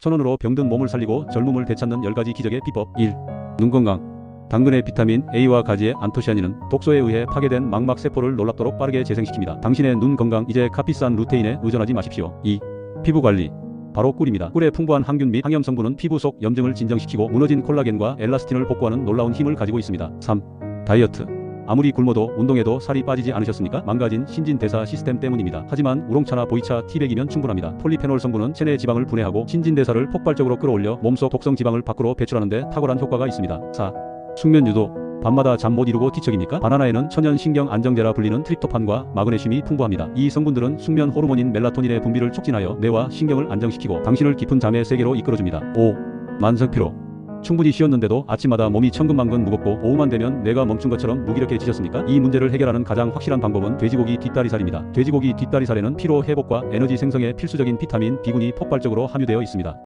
천원으로 병든 몸을 살리고 젊음을 되찾는 10가지 기적의 비법 1. 눈 건강 당근의 비타민 A와 가지의 안토시아닌은 독소에 의해 파괴된 망막 세포를 놀랍도록 빠르게 재생시킵니다. 당신의 눈 건강 이제 카피산 루테인에 의존하지 마십시오. 2. 피부 관리 바로 꿀입니다. 꿀의 풍부한 항균 및 항염 성분은 피부 속 염증을 진정시키고 무너진 콜라겐과 엘라스틴을 복구하는 놀라운 힘을 가지고 있습니다. 3. 다이어트 아무리 굶어도 운동해도 살이 빠지지 않으셨습니까? 망가진 신진대사 시스템 때문입니다. 하지만 우롱차나 보이차 티백이면 충분합니다. 폴리페놀 성분은 체내 지방을 분해하고 신진대사를 폭발적으로 끌어올려 몸속 독성 지방을 밖으로 배출하는데 탁월한 효과가 있습니다. 4. 숙면 유도 밤마다 잠 못 이루고 뒤척입니까? 바나나에는 천연 신경 안정제라 불리는 트립토판과 마그네슘이 풍부합니다. 이 성분들은 숙면 호르몬인 멜라토닌의 분비를 촉진하여 뇌와 신경을 안정시키고 당신을 깊은 잠의 세계로 이끌어줍니다. 5. 만성 피로 충분히 쉬었는데도 아침마다 몸이 천근만근 무겁고 오후만 되면 뇌가 멈춘 것처럼 무기력해지셨습니까? 이 문제를 해결하는 가장 확실한 방법은 돼지고기 뒷다리살입니다. 돼지고기 뒷다리살에는 피로 회복과 에너지 생성에 필수적인 비타민 B군이 폭발적으로 함유되어 있습니다.